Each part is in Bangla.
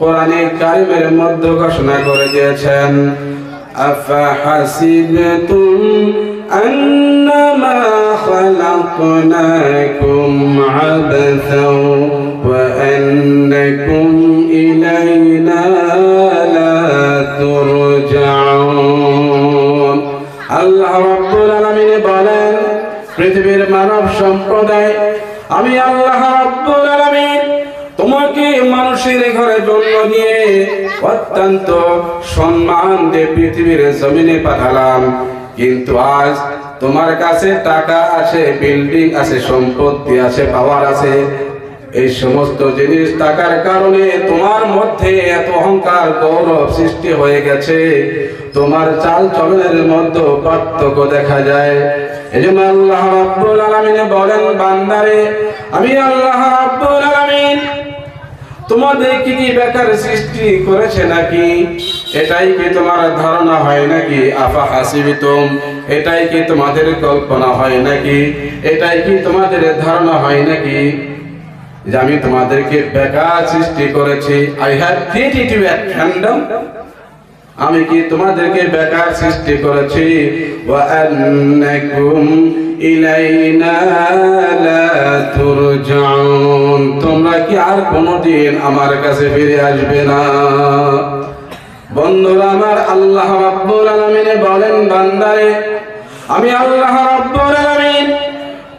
কোরআনে কারিমের মধ্যে ঘোষণা করে দিয়েছেন أفحسبتم أنما خلقناكم عبثا وأنكم إلينا لا ترجعون আল্লাহ রাব্বুল আলামিন বলেন পৃথিবীর মানব সম্প্রদায় আমি আল্লাহ রাব্বুল আলামিন তোমাকে মানুষের ঘরে জন্ম দিয়ে অত্যন্ত সম্মান দিয়ে পৃথিবীর জমিনে পাঠালাম। কিন্তু আজ তোমার কাছে টাকা আছে বিল্ডিং আছে সম্পত্তি আছে পাওয়ার আছে এই সমস্ত জিনিস থাকার কারণে তোমার মধ্যে এত অহংকার, গৌরব সৃষ্টি হয়ে গেছে। তোমার চাল চলনের মধ্যে পার্থক্য দেখা যায়। এই জন্য আল্লাহ রাব্বুল আলামিন বলেন, বান্দারে, আমি আল্লাহ রাব্বুল আলামিন তোমাদের কি বেকার সৃষ্টি করেছে নাকি? এটাই কি তোমার ধারণা হয় নাকি? আফা হাসিবিতুম, এটাই কি তোমাদের কল্পনা হয় নাকি? এটাই কি তোমাদের ধারণা হয় নাকি? যে আমি তোমাদেরকে বেকার সৃষ্টি করেছি। I have created you at random আমি কি তোমাদেরকে বেকার সৃষ্টি করেছি? ওয়া আন্নাকুম ইলাইনা তোমরা কি আর কোনোদিন আমার কাছে ফিরে আসবে না? বন্ধুরা, আমার আল্লাহ রাব্বুল আলামিন বলেন, বান্দারে, আমি আল্লাহ রাব্বুল আলামিন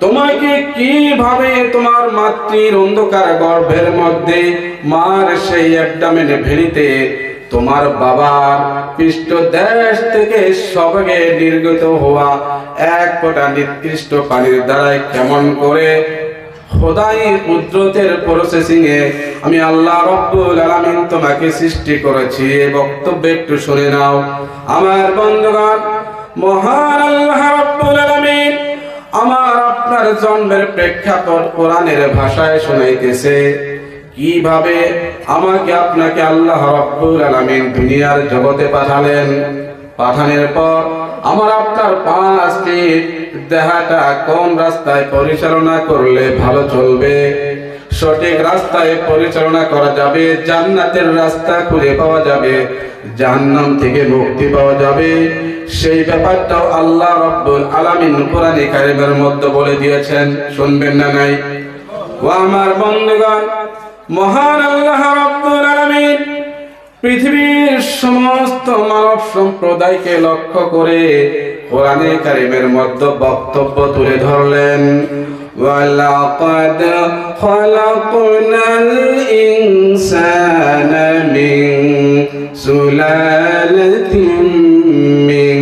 তোমাকে কীভাবে তোমার মাতৃর অন্ধকার গর্ভের মধ্যে মার সেই অ্যাবডামেনে ভেড়িতে তোমার বাবার পৃষ্ঠ দেশ থেকে সবগে নির্গত হওয়া এক ফোঁটা নিকৃষ্ট পানির দ্বারাই কেমন করে খোদাই এ আমি আল্লাহ তোমাকে সৃষ্টি করেছি এই বক্তব্য একটু শুনে নাও। আমার বন্ধুগণ, মহান আল্লাহ আলামিন আমার আপনার জন্মের প্রেক্ষাপট কোরআনের ভাষায় শোনাইতেছে। কীভাবে আমাকে আপনাকে আল্লাহ রব্বুল আলামিন দুনিয়ার জগতে পাঠালেন? পাঠানোর পর আমার আপনার পাঁচটি দেহাটা কোন রাস্তায় পরিচালনা করলে ভালো চলবে? সঠিক রাস্তায় পরিচালনা করা যাবে, জান্নাতের রাস্তা খুঁজে পাওয়া যাবে, জাহান্নাম থেকে মুক্তি পাওয়া যাবে। সেই ব্যাপারটাও আল্লাহ রব্বুল আলামিন কোরআনে কারিমের মধ্যে বলে দিয়েছেন। শুনবেন না নাই? ও আমার বন্ধুগণ মহান আল্লাহ রব্বুল আলামিন পৃথিবীর সমস্ত মানব সম্প্রদায়কে লক্ষ্য করে কোরআনে কারিমের মধ্যে বক্তব্য তুলে ধরলেন وَلَقَدْ خَلَقْنَا الْإِنسَانَ مِنْ سُلَالَةٍ مِنْ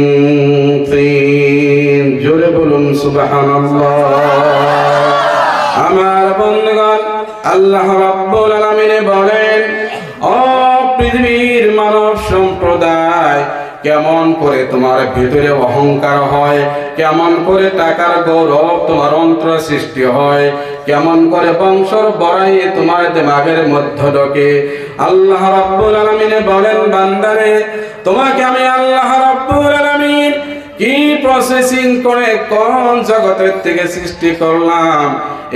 طِينٍ জোরে বলুন সুবহানাল্লাহ আমার বন্ধুগণ আল্লাহ রাব্বুল আলামিন বলেন, ও পৃথিবীর মানব সম্প্রদায়, কেমন করে তোমার ভিতরে অহংকার হয়, কেমন করে টাকার গৌরব তোমার অন্তর সৃষ্টি হয়, কেমন করে বংশর বড়াই তোমার দেমাগের মধ্য ঢোকে? আল্লাহ রাব্বুল আলামিন বলেন, বান্দারে, তোমাকে আমি আল্লাহ রাব্বুল আলামিন প্রসেসিং করে কোন জগতের থেকে সৃষ্টি করলাম?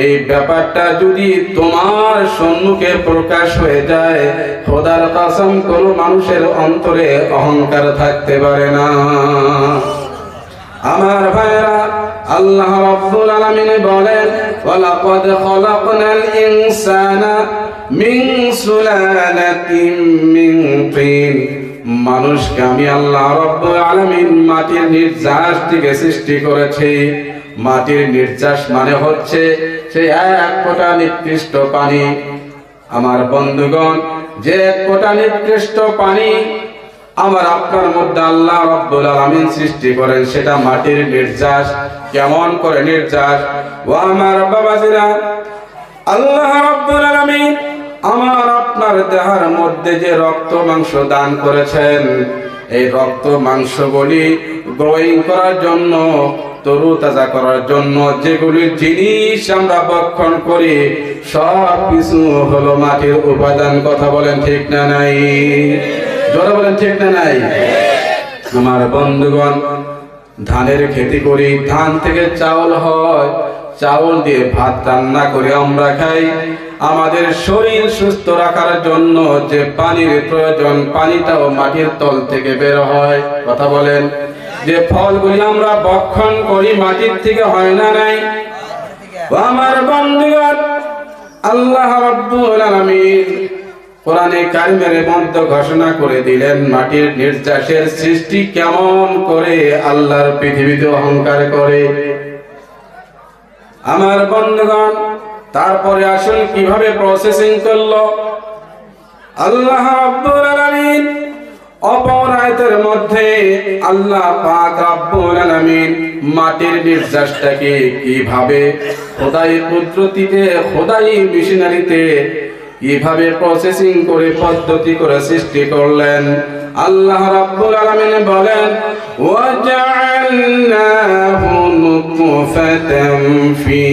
এই ব্যাপারটা যদি তোমার সম্মুখে প্রকাশ হয়ে যায়, খোদার কাসম কোনো মানুষের অন্তরে অহংকার থাকতে পারে না। আমার ভাইরা আল্লাহ রাব্বুল আলামিন বলেন, ওয়ালাকাদ খলাকনাল ইনসানা মিন সুলালাতিন মিন তিন। মানুষকে আমি আল্লাহ রব্বুল আলামিন মাটির নির্যাস থেকে সৃষ্টি করেছি। মাটির নির্যাস মানে হচ্ছে সেই এক ফোঁটা নিকৃষ্ট পানি। আমার বন্ধুগণ, যে এক ফোঁটা নিকৃষ্ট পানি আমার আপনার মধ্যে আল্লাহ রব্বুল আলামিন সৃষ্টি করেন, সেটা মাটির নির্যাস। কেমন করে নির্যাস? ও আমার বাবাজিরা, আল্লাহ রব্বুল আলামিন আমার আপনার দেহের মধ্যে যে রক্ত মাংস দান করেছেন, এই রক্ত মাংসগুলি গ্রোয়িং করার জন্য তরু তাজা করার জন্য যেগুলি জিনিস আমরা বক্ষণ করি, সব কিছু হলো মাটির উপাদান। কথা বলেন ঠিক না নাই? জোরে বলেন ঠিক না নাই? আমার বন্ধুগণ, ধানের খেতি করি, ধান থেকে চাউল হয়, চাউল দিয়ে ভাত রান্না করে, আমরা খাই। আমাদের শরীর সুস্থ রাখার জন্য যে পানির প্রয়োজন, পানিটাও মাটির তল থেকে বের হয়। কথা বলেন। যে ফলগুলি আমরা বক্ষণ করি, মাটির থেকে হয় না নাই? আমার বন্ধুগণ, আল্লাহ রাব্বুল আলামিন কোরআনে কারিমের মধ্যে ঘোষণা করে দিলেন, মাটির নির্যাসের সৃষ্টি কেমন করে আল্লাহর পৃথিবীতে অহংকার করে। আমার বন্ধুগণ তারপরে আসল কীভাবে প্রসেসিং করল? আল্লাহ রাব্বুল আলামিন অপর মধ্যে আল্লাহ পাক রাব্বুল আলামিন মাটির নির্যাসটাকে কীভাবে খোদাই পদ্ধতিতে খোদাই মেশিনারিতে কীভাবে প্রসেসিং করে, পদ্ধতি করে সৃষ্টি করলেন? আল্লাহ রাব্বুল আলামিন বলেন ওয়াজআলনাহু নুতফাতাম ফি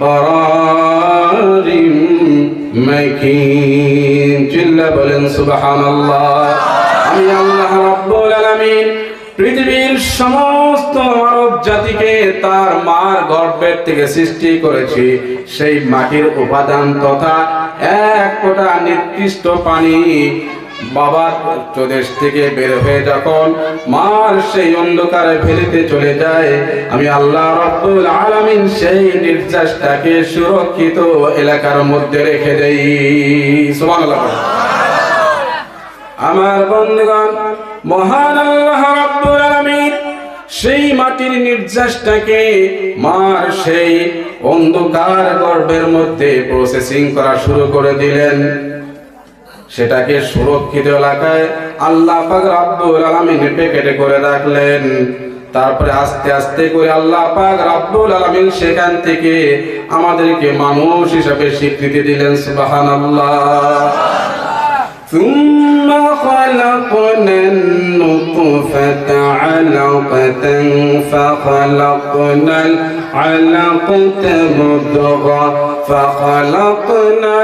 قرار মাকিন চিল্লা বলেন সুবহানাল্লাহ আমি আল্লাহ রাব্বুল আলামিন পৃথিবীর সমস্ত মানব জাতিকে তার মার গর্ভের থেকে সৃষ্টি করেছি সেই মাটির উপাদান তথা এক ফোঁটা নির্দিষ্ট পানি বাবার প্রদেশ থেকে বের হয়ে যখন মার সেই অন্ধকারে ফেলিতে চলে যায়, আমি আল্লাহ রব্বুল আলামিন সেই নির্যাসটাকে সুরক্ষিত এলাকার মধ্যে রেখে দেই। সুবহানাল্লাহ। আমার বন্ধুগণ, মহান আল্লাহ রাব্বুল আলামিন সেই মাটির নির্যাসটাকে মার সেই অন্ধকার গর্ভের মধ্যে প্রসেসিং করা শুরু করে দিলেন। সেটাকে সুরক্ষিত এলাকায় আল্লাহ পাক রাব্বুল আলামিন প্যাকেটে করে রাখলেন তারপরে আস্তে আস্তে করে আল্লাহ পাক রাব্বুল আলামিন সেখান থেকে আমাদেরকে মানুষ হিসাবে স্বীকৃতি দিলেন সুবহানাল্লাহ ثم خلقنا النطفة علقة فخلقنا العلقة مضغة فخلقنا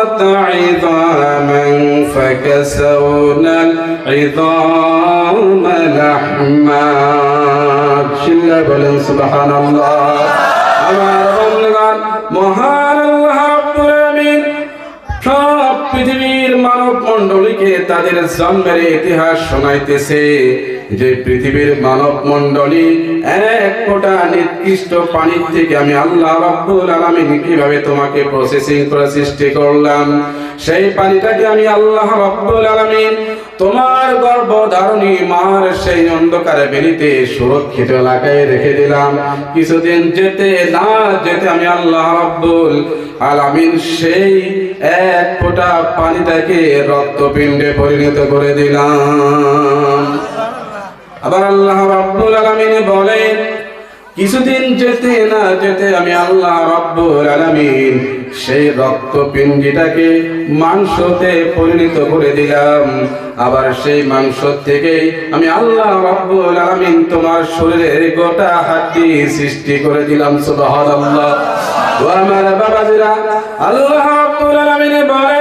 المضغة عظاما فكسونا العظام لحما شلا بلن سبحان الله আমার বন্ধুগণ মণ্ডলীকে তাদের জন্মের ইতিহাস শোনাইতেছে যে পৃথিবীর মানব মণ্ডলী এক ফোঁটা নির্দিষ্ট পানির থেকে আমি আল্লাহ রাব্বুল আলামিন কীভাবে তোমাকে প্রসেসিং করে সৃষ্টি করলাম, সেই পানিটাকে আমি আল্লাহ রাব্বুল আলামিন তোমার গর্ভধারণী মার সেই অন্ধকারে বেরিতে সুরক্ষিত এলাকায় রেখে দিলাম। কিছুদিন যেতে না যেতে আমি আল্লাহ রাব্বুল আলামিন সেই এক ফোঁটা পানিটাকে রক্তপিণ্ডে পরিণত করে দিলাম। আবার আল্লাহ রাব্বুল আলামিন বলেন কিছুদিন যেতে না যেতে আমি আল্লাহ রাব্বুল আলামিন সেই রক্তপিণ্ডটাকে মাংসতে পরিণত করে দিলাম। আবার সেই মাংস থেকে আমি আল্লাহ রাব্বুল আলামিন তোমার শরীরের গোটা হাড্ডি সৃষ্টি করে দিলাম, সুবহানাল্লাহ। ও আমার বাবাজিরা, আল্লাহ রাব্বুল আলামিন বলেন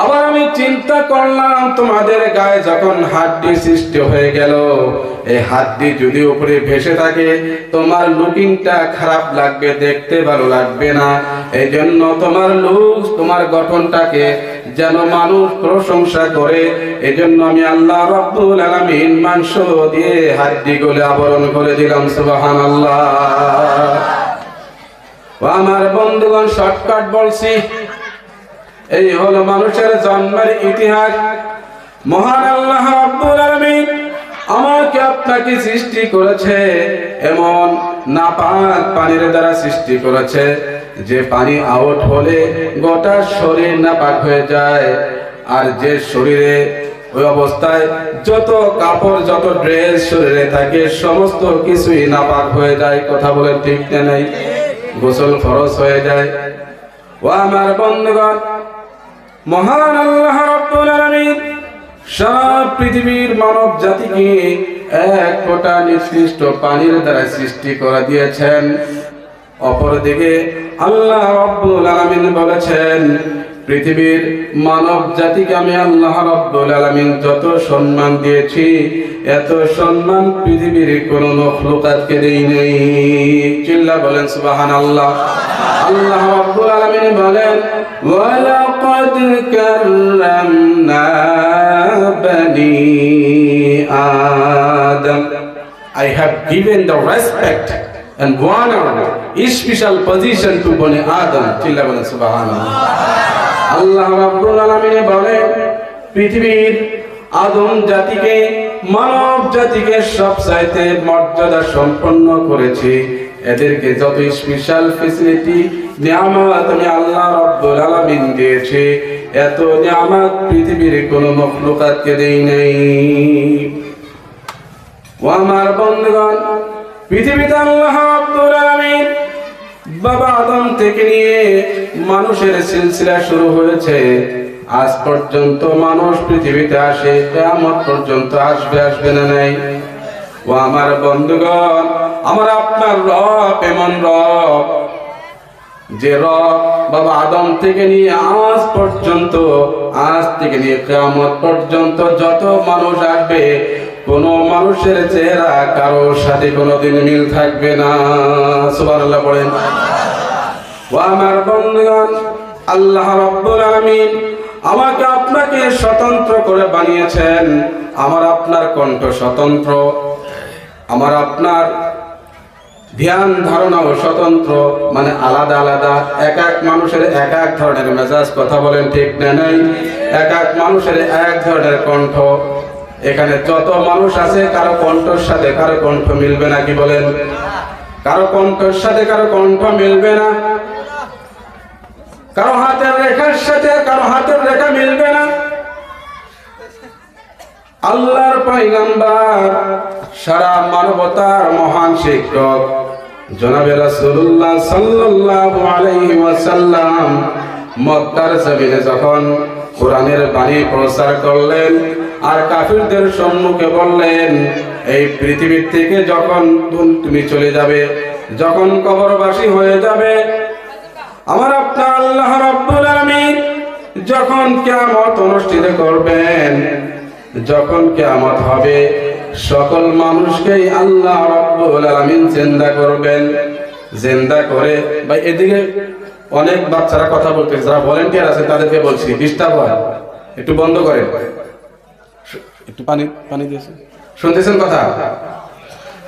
আবার আমি চিন্তা করলাম, তোমাদের গায়ে যখন হাড্ডি সৃষ্টি হয়ে গেল, এই হাড্ডি যদি উপরে ভেসে থাকে, তোমার লুকিংটা খারাপ লাগবে, দেখতে ভালো লাগবে না। এই জন্য তোমার লুক, তোমার গঠনটাকে যেন মানুষ প্রশংসা করে এই জন্য আমি আল্লাহ রব্বুল আলামিন মাংস দিয়ে হাড্ডি গুলো আবরণ করে দিলাম, সুবহানাল্লাহ। আমার বন্ধুগণ, শর্টকাট বলছি। এই হলো মানুষের জন্মের ইতিহাস। মহান আল্লাহ রাব্বুল আলামিন আমাকে আপনাকে সৃষ্টি করেছে এমন না নাপাক পানির দ্বারা সৃষ্টি করেছে, যে পানি আউট হলে গোটা শরীর নাপাক হয়ে যায়। আর যে শরীরে, ওই অবস্থায় যত কাপড়, যত ড্রেস শরীরে থাকে, সমস্ত কিছুই নাপাক হয়ে যায়। কথা বলে ঠিক নেই? গোসল ফরজ হয়ে যায়। ও আমার বন্ধুগণ মহান আল্লাহ রাব্বুল আলামিন সব পৃথিবীর মানব জাতিকে এক কোটা নির্দিষ্ট পানির দ্বারা সৃষ্টি করে দিয়েছেন। অপরদিকে আল্লাহ রব্বুল আলামিন বলেছেন, পৃথিবীর মানব জাতিকে আমি আল্লাহ রব্বুল আলামিন যত সম্মান দিয়েছি এত সম্মান পৃথিবীর কোন মখলুকাতকে দেই নেই। চিল্লা বলেন সুবহানাল্লাহ। আল্লাহ আল্লাহ রাব্বুল আলামিন বলেন ওয়ালাকাদ কাররামনা বনি আদম। I have given the respect and honor, special position to Bani Adam. চিল্লা বলেন সুবহানাল্লাহ। আল্লাহ রাব্বুল আলামিন বলেন পৃথিবীর আদম জাতিকে মানব জাতিকে সব চাইতে মর্যাদা সম্পন্ন করেছে। এদেরকে যত স্পেশাল ফেসিলিটি নিয়ামত আমি আল্লাহ রাব্বুল আলামিন দিয়েছে। এত নিয়ামত পৃথিবীর কোনো মখলুকাতকে দেই নাই। ও আমার বন্ধুগণ, পৃথিবীতে আল্লাহ রাব্বুল আলামিন বাবা আদম থেকে নিয়ে মানুষের সিলসিলা শুরু হয়েছে। আজ পর্যন্ত মানুষ পৃথিবীতে আসে, কেয়ামত পর্যন্ত আসবে আসবে না নাই? ও আমার বন্ধুগণ, আমার আপনার রব, এমন রব, যে রব বাবা আদম থেকে নিয়ে আজ পর্যন্ত, আজ থেকে নিয়ে কেয়ামত পর্যন্ত যত মানুষ আসবে, কোন মানুষের চেহারা কারোর সাথে কোনোদিন মিল থাকবে না। সুবহানাল্লাহ পড়েন ও আমার বন্ধুগণ, আল্লাহ রাব্বুল আলামিন আমাকে আপনাকে স্বতন্ত্র করে বানিয়েছেন। আমার আপনার কণ্ঠ স্বতন্ত্র। আমার আপনার ধ্যান ধারণাও স্বতন্ত্র। মানে আলাদা আলাদা। এক এক মানুষের এক এক ধরনের মেজাজ কথা বলেন ঠিক না নাই? এক এক মানুষের এক ধরনের কণ্ঠ। এখানে যত মানুষ আছে, কারও কণ্ঠর সাথে কারও কণ্ঠ মিলবে না কি বলেন? কারও কণ্ঠর সাথে কারও কণ্ঠ মিলবে না। কারও হাতের রেখার সাথে কারও হাতের রেখা মিলবে না। আল্লাহর পয়গম্বর, সারা মানবতার মহান শিক্ষক যখন বাণী প্রচার করলেন আর সম্মুখে বললেন, এই পৃথিবীর থেকে যখন তুমি চলে যাবে, যখন কবরবাসী হয়ে যাবে আমার আপনার আল্লাহ রাব্বুল আলামিন যখন কিয়ামত অনুষ্ঠিত করবেন, যখন কিয়ামত হবে, সকল মানুষকেই আল্লাহ রাব্বুল আলামিন জিন্দা করবেন। জিন্দা করে, ভাই, এদিকে অনেক বাচ্চারা কথা বলতে যারা ভলেন্টিয়ার আছে তাদেরকে বলছি ডিস্টার্ব হয়। একটু বন্ধ করেন। একটু পানি পানি দিয়েছে। শুনতেছেন কথা?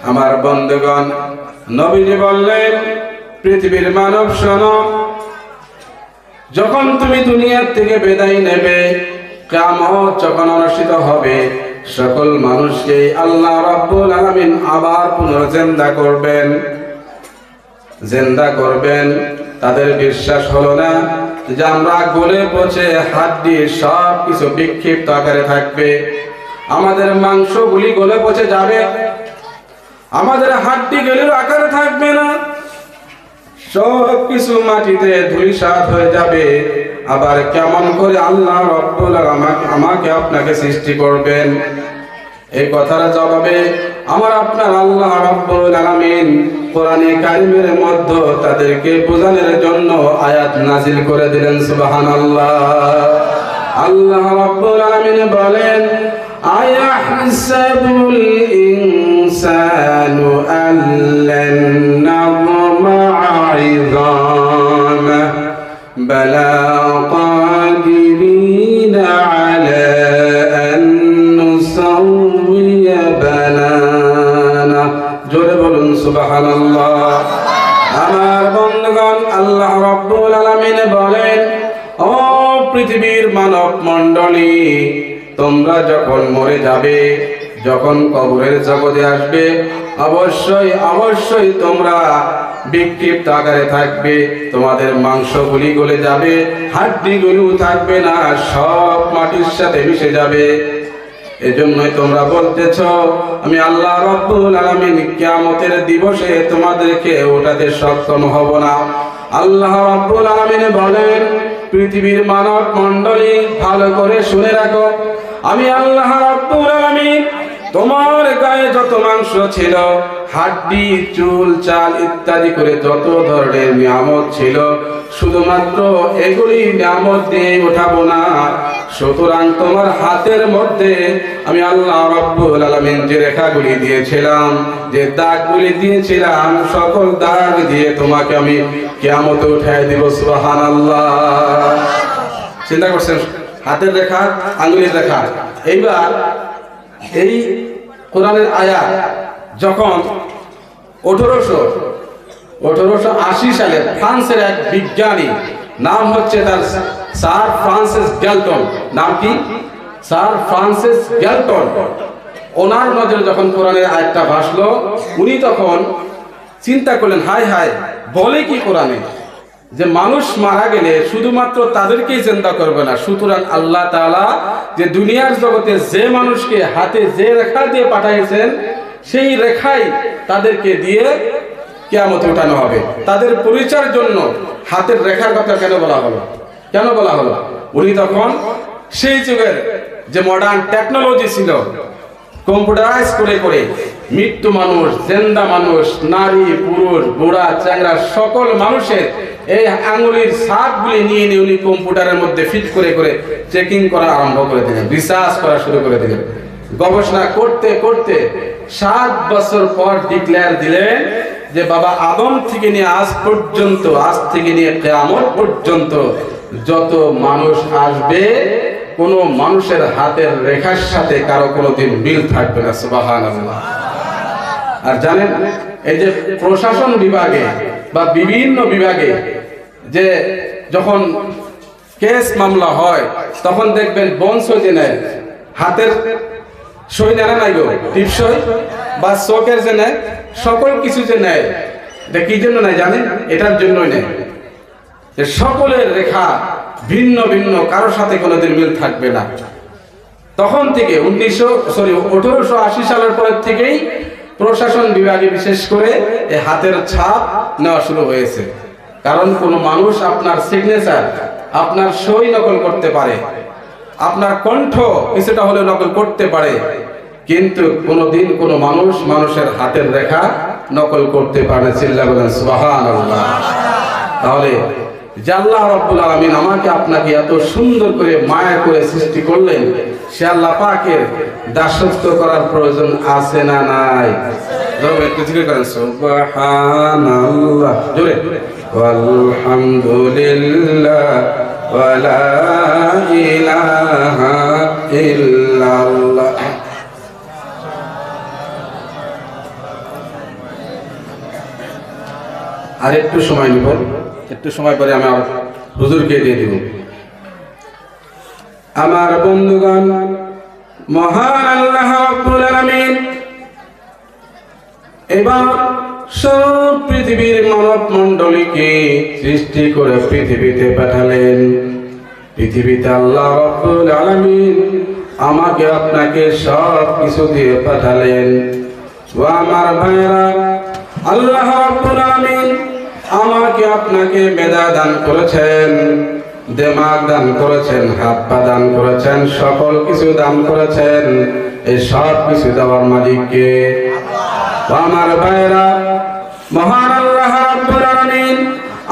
আমার বন্ধুগণ, নবীজি বললেন পৃথিবীর মানব শোনো যখন তুমি দুনিয়ার থেকে বিদায় নেবে, কিয়ামত যখন অনুষ্ঠিত হবে, সকল মানুষকে আল্লাহ রাব্বুল আলামিন আবার পুনর্জেন্দা করবেন। জেন্দা করবেন। তাদের বিশ্বাস হলো না যে আমরা গলে পচে দিয়ে সব কিছু বিক্ষিপ্ত আকারে থাকবে। আমাদের মাংসগুলি গলে পচে যাবে। আমাদের হাড্ডি গলির আকারে থাকবে না। সব কিছু মাটিতে ধুলিসাৎ হয়ে যাবে। আবার কেমন করে আল্লাহ রব্বুল আমাকে আমাকে আপনাকে সৃষ্টি করবেন? এই কথার জবাবে আমার আপনার আল্লাহ রব্বুল আলামিন কোরআনে কারিমের মধ্যে তাদেরকে বোঝানোর জন্য আয়াত নাজিল করে দিলেন, সুবহানাল্লাহ। আল্লাহ রব্বুল আলামিন বলেন, আয়াহসাবুল ইনসানু আল্লান মরে যাবে, যখন কবরের জগতে আসবে, অবশ্যই অবশ্যই তোমরা বিক্ষিপ্ত আকারে থাকবে, তোমাদের মাংসগুলি গলে যাবে, হাড্ডিগুলো থাকবে না, সব মাটির সাথে মিশে যাবে। এজন্যই তোমরা বলতেছ, আমি আল্লাহ রব্বুল আলামিন কিয়ামতের দিবসে তোমাদেরকে ওটাতে সক্ষম হব না। আল্লাহ রব্বুল আলামিন বলেন, পৃথিবীর মানব মণ্ডলী ভালো করে শুনে রাখো আমি আল্লাহ রব্বুল আলামিন, তোমার গায়ে যত মাংস ছিল, হাড্ডি, চুল, চাল ইত্যাদি করে যত ধরনের নিয়ামত ছিল, শুধুমাত্র এগুলি নিয়ামত দিয়ে উঠাবো না। সুতরাং তোমার হাতের মধ্যে আমি আল্লাহ রব্বুল আলামিন যে রেখাগুলি দিয়েছিলাম, যে দাগগুলি দিয়েছিলাম, সকল দাগ দিয়ে তোমাকে আমি কিয়ামতে উঠাই দিব, সুবহানাল্লাহ। চিন্তা করছেন? হাতের রেখা, আঙ্গুলের রেখা। এইবার এই কোরআনের আয়া যখন আঠারোশো আঠারোশো আশি সালে ফ্রান্সের এক বিজ্ঞানী, নাম হচ্ছে তার স্যার ফ্রান্সিস গ্যালটন নাম কি? স্যার ফ্রান্সিস গ্যালটন ওনার নজরে যখন কোরআনের আয়াতটা ভাসলো, উনি তখন চিন্তা করলেন, হায় হায়, বলে কি কোরআনে? যে মানুষ মারা গেলে শুধুমাত্র তাদেরকেই চিন্তা করবে না, সুতরাং আল্লাহ তাআলা যে দুনিয়ার জগতে যে মানুষকে হাতে যে রেখা দিয়ে পাঠাইছেন, সেই রেখাই তাদেরকে দিয়ে কেয়ামত উঠানো হবে। তাদের পরিচয়ের জন্য হাতের রেখার কথা কেন বলা হলো? কেন বলা হলো? উনি তখন সেই যুগের যে মডার্ন টেকনোলজি ছিল কম্পিউটারাইজ করে করে মৃত্যু মানুষ, জেন্দা মানুষ, নারী, পুরুষ, বুড়া চ্যাংরা সকল মানুষের এই আঙুলির সাপগুলি নিয়ে নিয়ে উনি কম্পিউটারের মধ্যে ফিট করে করে চেকিং করা আরম্ভ করে দিলেন, রিসার্চ করা শুরু করে দিলেন। গবেষণা করতে করতে সাত বছর পর ডিক্লেয়ার দিলেন যে বাবা আদম থেকে নিয়ে আজ পর্যন্ত, আজ থেকে নিয়ে কেয়ামত পর্যন্ত যত মানুষ আসবে, কোন মানুষের হাতের রেখার সাথে কারও কোনোদিন মিল থাকবে না সুবাহান আর জানেন, এই যে প্রশাসন বিভাগে বা বিভিন্ন বিভাগে যে যখন কেস মামলা হয়, তখন দেখবেন বংশ যে নেয় হাতের সই নেয় নাই গো? টিপসই বা চোখের যে নেয়, সকল কিছু যে নেয়, এটা কি জন্য নেয় জানেন? এটার জন্যই নেয়। যে সকলের রেখা ভিন্ন ভিন্ন, কারোর সাথে কোনোদিন মিল থাকবে না। তখন থেকে উনিশশো সরি আঠারোশো আশি সালের পরের থেকেই প্রশাসন বিভাগে বিশেষ করে হাতের ছাপ নেওয়া শুরু হয়েছে। কারণ কোনো মানুষ আপনার সিগনেচার আপনার সই নকল করতে পারে। আপনার কণ্ঠ কিছুটা হলে নকল করতে পারে। কিন্তু কোনোদিন কোনো মানুষ মানুষের হাতের রেখা নকল করতে পারে চিল্লা বলেন সুবাহ তাহলে যে আল্লাহ রব্বুল আলমিন আমাকে আপনাকে এত সুন্দর করে মায়া করে সৃষ্টি করলেন, সে আল্লাহ পাকের দাসত্ব করার প্রয়োজন আছে না নাই? আলহামদুলিল্লাহ ইল্লাল্লাহ। আর একটু সময় নিব। একটু সময় পরে আমি আমার হুজুরকে দিয়ে দিব। আমার বন্ধুগণ, মহান আল্লাহ রাব্বুল আলামিন এবার সব পৃথিবীর মানব মণ্ডলীকে সৃষ্টি করে পৃথিবীতে পাঠালেন। পৃথিবীতে আল্লাহ রাব্বুল আলামিন আমাকে আপনাকে সব কিছু দিয়ে পাঠালেন। ও আমার ভাইরা আল্লাহ রাব্বুল আলামিন আমাকে আপনাকে মেধা দান করেছেন, দেমাগ দান করেছেন, হাত পা দান করেছেন, সকল কিছু দান করেছেন, এই সব কিছু দেওয়ার মালিককে আমার ভাইরা মহান আল্লাহ রাব্বুল আলামিন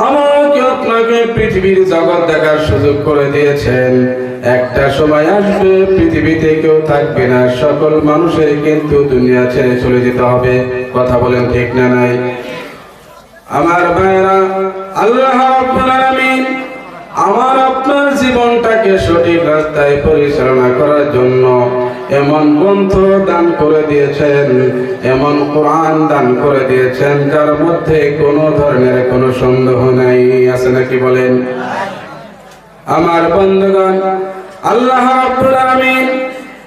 আমাকে আপনাকে পৃথিবীর জগৎ দেখার সুযোগ করে দিয়েছেন। একটা সময় আসবে, পৃথিবীতে কেউ থাকবে না, সকল মানুষের কিন্তু দুনিয়া ছেড়ে চলে যেতে হবে। কথা বলেন ঠিক না নাই? আমার ভাইরা আল্লাহ আমার আপনার জীবনটাকে সঠিক রাস্তায় পরিচালনা করার জন্য এমন গ্রন্থ দান করে দিয়েছেন, এমন কোরআন দান করে দিয়েছেন, যার মধ্যে কোনো ধরনের কোনো সন্দেহ নাই। আছে নাকি বলেন? আমার বন্ধুগণ, আল্লাহ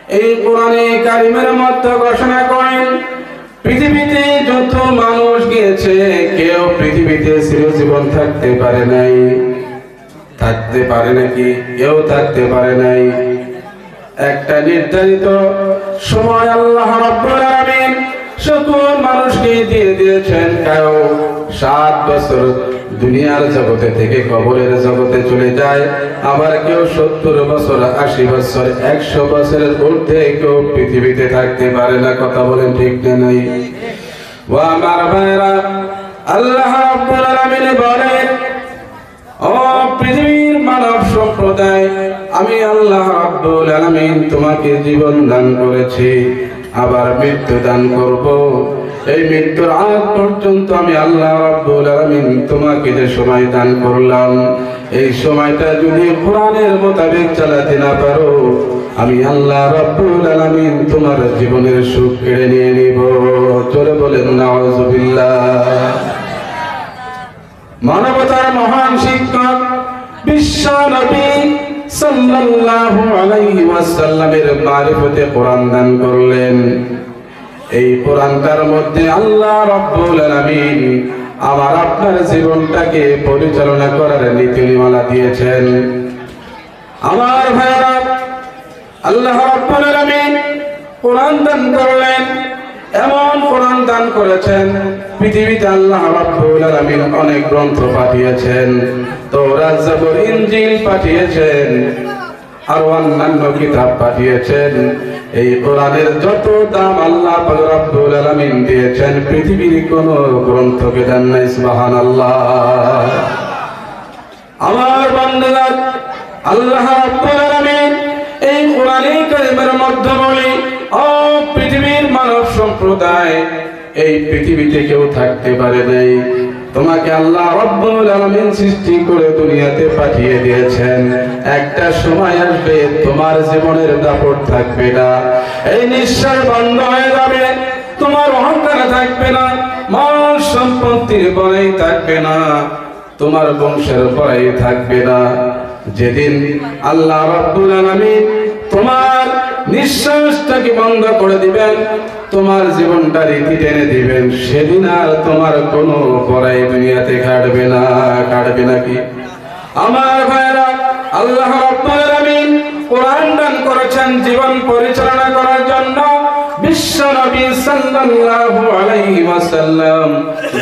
এই কোরআনে কারিমের মধ্যে ঘোষণা করেন পৃথিবীতে যত মানুষ গিয়েছে, কেউ পৃথিবীতে চিরজীবন থাকতে পারে নাই। থাকতে পারে নাকি? কেউ থাকতে পারে নাই। একটা নির্ধারিত সময় আল্লাহ সকল মানুষকে দিয়ে দিয়েছেন, কারণ সাত বছর দুনিয়ার জগতে থেকে কবরের জগতে চলে যায়। আবার কেউ সত্তর বছর, আশি বছর, একশো বছরের ঊর্ধ্বে কেউ পৃথিবীতে থাকতে পারে না, কথা বলেন ঠিক নাই? আমার ভাইরা আল্লাহ বলেন, ও পৃথিবীর মানব সম্প্রদায়, আমি আল্লাহ রাব্বুল আলামিন তোমাকে জীবন দান করেছি, আবার মৃত্যু দান করব। এই মৃত্যুর আগ পর্যন্ত আমি আল্লাহ রাব্বুল তোমাকে যে সময় দান করলাম, এই সময়টা যদি কোরআনের মোতাবেক চালাতে না পারো, আমি আল্লাহ রাব্বুল আলামিন তোমার জীবনের সুখ কেড়ে নিয়ে নিব। চলে বলেন, নাউজুবিল্লাহ। মানবতার মহান শিক্ষক, বিশ্ব নবী সাল্লাল্লাহু আলাইহি ওয়াসাল্লামের মারিফতে কোরআন দান করলেন। এই কোরআনটার মধ্যে আল্লাহ রাব্বুল আলামিন আমার আপনার জীবনটাকে পরিচালনা করার নীতিমালা দিয়েছেন। আমার ভাইরা, আল্লাহ রাব্বুল আলামিন কোরআন দান করলেন, এমন কোরআন দান করেছেন, পৃথিবীতে আল্লাহ রাব্বুল আলামিন অনেক গ্রন্থ পাঠিয়েছেন তৌরাত জাবুর, ইনজিল পাঠিয়েছেন আর অন্যান্য কিতাব পাঠিয়েছেন। এই কোরআনের যত দাম আল্লাহ রব্বুল আলামিন দিয়েছেন, পৃথিবীর কোন গ্রন্থকে দেন নাই, সুবহানাল্লাহ। আমার বান্দারা, আল্লাহ রাব্বুল আলামিন এই কোরআনে কারিমের মধ্যে বলি, ও পৃথিবীর মানব সম্প্রদায়, এই পৃথিবীতে কেউ থাকতে পারে নাই। তোমাকে আল্লাহ রব্বুল আলামিন সৃষ্টি করে দুনিয়াতে পাঠিয়ে দিয়েছেন। একটা সময় আসবে তোমার জীবনের দাপট থাকবে না। এই নিঃশ্বাস বন্ধ হয়ে যাবে। তোমার অহংকার থাকবে না। মাল সম্পত্তির বলেই থাকবে না। তোমার বংশের পরাই থাকবে না। যেদিন আল্লাহ রাব্বুল আলামিন তোমার নিঃশ্বাসটাকে বন্ধ করে দিবেন তোমার জীবনটা রীতি টেনে দিবেন। সেদিন আর তোমার কোনো পরাই দুনিয়াতে কাটবে না, কাটবে নাকি আমার ভাইরা আল্লাহ রাব্বুল আলামিন কোরআন দান করেছেন জীবন পরিচালনা করার জন্য।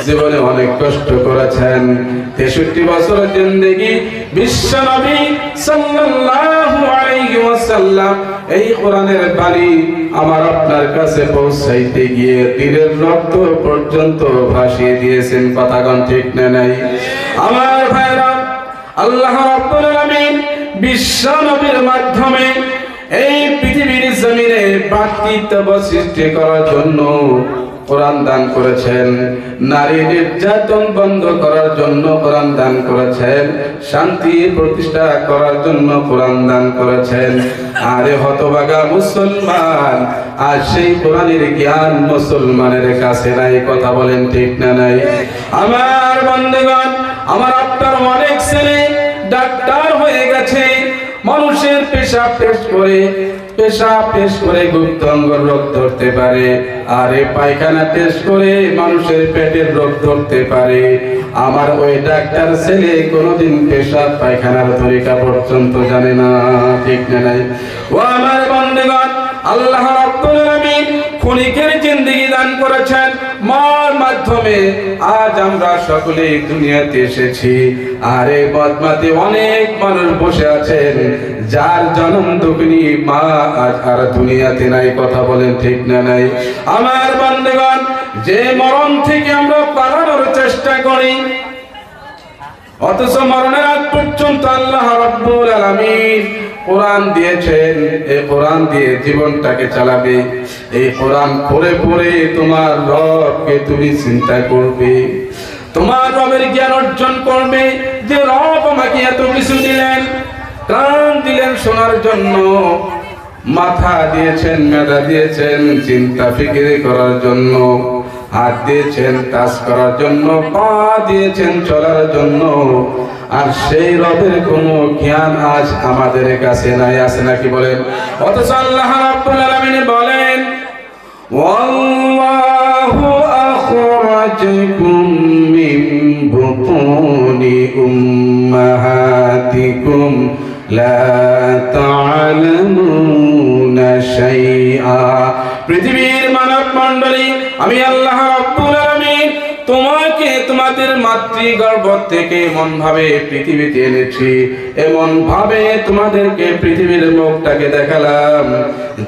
জীবনে অনেক কষ্ট করেছেন। 63 বছর জিন্দেগি বিশ্ব নবী সাল্লাল্লাহু আলাইহি ওয়াসাল্লাম এই কোরআনের আমার আপনার কাছে পৌঁছাইতে গিয়ে তীরের রক্ত পর্যন্ত ভাসিয়ে দিয়েছেন। কথাগণ ঠিক নাই? আমার ভাইরা, আল্লাহ রাব্বুল বিশ্ব নবীর মাধ্যমে এই বাকৃতব সৃষ্টি করার জন্য কোরআন দান করেছেন। নারী নির্যাতন বন্ধ করার জন্য কোরআন দান করেছেন। শান্তি প্রতিষ্ঠা করার জন্য কোরআন দান করেছেন। আরে হতবাগা মুসলমান, আর সেই কোরআনের জ্ঞান মুসলমানের কাছে নাই, কথা বলেন ঠিক না নাই? আমার বন্ধুগণ, আমার আপনার অনেক ছেলে ডাক্তার হয়ে গেছে, মানুষের পেশা টেস্ট করে পেশাব পেশ করে গুপ্ত অঙ্গর রোগ ধরতে পারে। আর এ পায়খানা পেশ করে মানুষের পেটের রোগ ধরতে পারে। আমার ওই ডাক্তার ছেলে কোনোদিন পেশাব পায়খানার তরিকা পর্যন্ত জানে না, ঠিক না নাই? ও আমার বন্ধুগণ, আল্লাহ রাব্বুল আলামিন খুনিকের জিন্দেগি দান করেছেন। মার মাধ্যমে আজ আমরা সকলে দুনিয়াতে এসেছি। আর এই বদমাতে অনেক মানুষ বসে আছেন। যার জন্ম দুগ্নি মা আজ আর দুনিয়াতে নাই, কথা বলেন ঠিক না নাই? আমার বন্ধুগণ, যে মরণ থেকে আমরা পালানোর চেষ্টা করি, অথচ মরণের আগ পর্যন্ত আল্লাহ রাব্বুল আলামিন কোরআন দিয়েছেন, এই কোরআন দিয়ে জীবনটাকে চালাবে। এই কোরআন পড়ে পড়ে তোমার রবকে তুমি চিন্তা করবে। তোমার রবের জ্ঞান অর্জন করবে। যে রব আমাকে এত কিছু দিলেন, প্রাণ দিলেন শোনার জন্য, মাথা দিয়েছেন, মেধা দিয়েছেন, চিন্তা ফিকিরি করার জন্য। হাত দিয়েছেন কাজ করার জন্য, পা দিয়েছেন চলার জন্য। আর সেই রবের কোনো জ্ঞান আজ আমাদের কাছে নাই, আছে নাকি বলেন? অথচ আল্লাহ রাব্বুল আলামিন বলেন, ওয়াল্লাহু আখরাজাকুম মিন বুতুনি উম্মাহাতিকুম লা আমি আল্লাহ রাব্বুল আলামিন তোমাকে তোমার তোমাদের মাতৃগর্ভ থেকে এমন ভাবে পৃথিবীতে এনেছি এমন ভাবে তোমাদেরকে পৃথিবীর মুখটাকে দেখালাম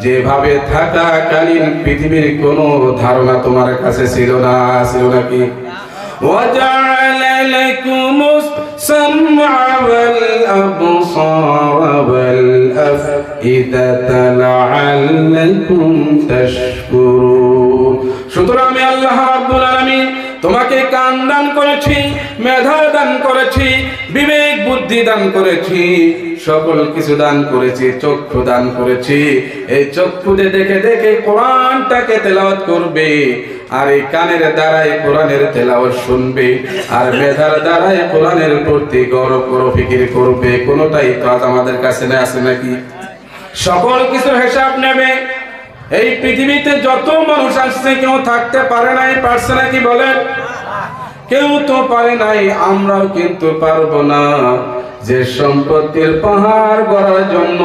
যেভাবে থাকাকালীন পৃথিবীর কোনো ধারণা তোমার কাছে ছিল না ছিল নাকি وجعل لكم السمع والأبصار والأفئدة لعلكم تشكرون সুতরাং আমি আল্লাহ রাব্বুল আলামিন তোমাকে কান দান করেছি মেধা দান করেছি, বিবেক, বুদ্ধি দান করেছি, সকল কিছু দান করেছি, চক্ষু দান করেছি। এই চক্ষুতে দেখে দেখে কোরআনটাকে তেলাওয়াত করবে, আর এই কানের দ্বারাই কোরআনের তেলাওয়াত শুনবে, আর মেধার দ্বারাই কোরআনের প্রতি গৌরব করো, ফিকির করবে। কোনোটাই তো আজ আমাদের কাছে না আছে নাকি? সকল কিছু হিসাব নেবে। এই পৃথিবীতে যত মানুষ আসছে, কেউ থাকতে পারে নাই পারছে নাকি বলেন কেউ তো পারে নাই, আমরাও কিন্তু পারব না। যে সম্পত্তির পাহাড় গড়ার জন্য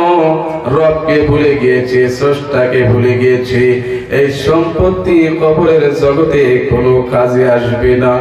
রবকে ভুলে গিয়েছে, স্রষ্টাকে ভুলে গিয়েছে, এই সম্পত্তি কবরের জগতে কোনো কাজে আসবে না।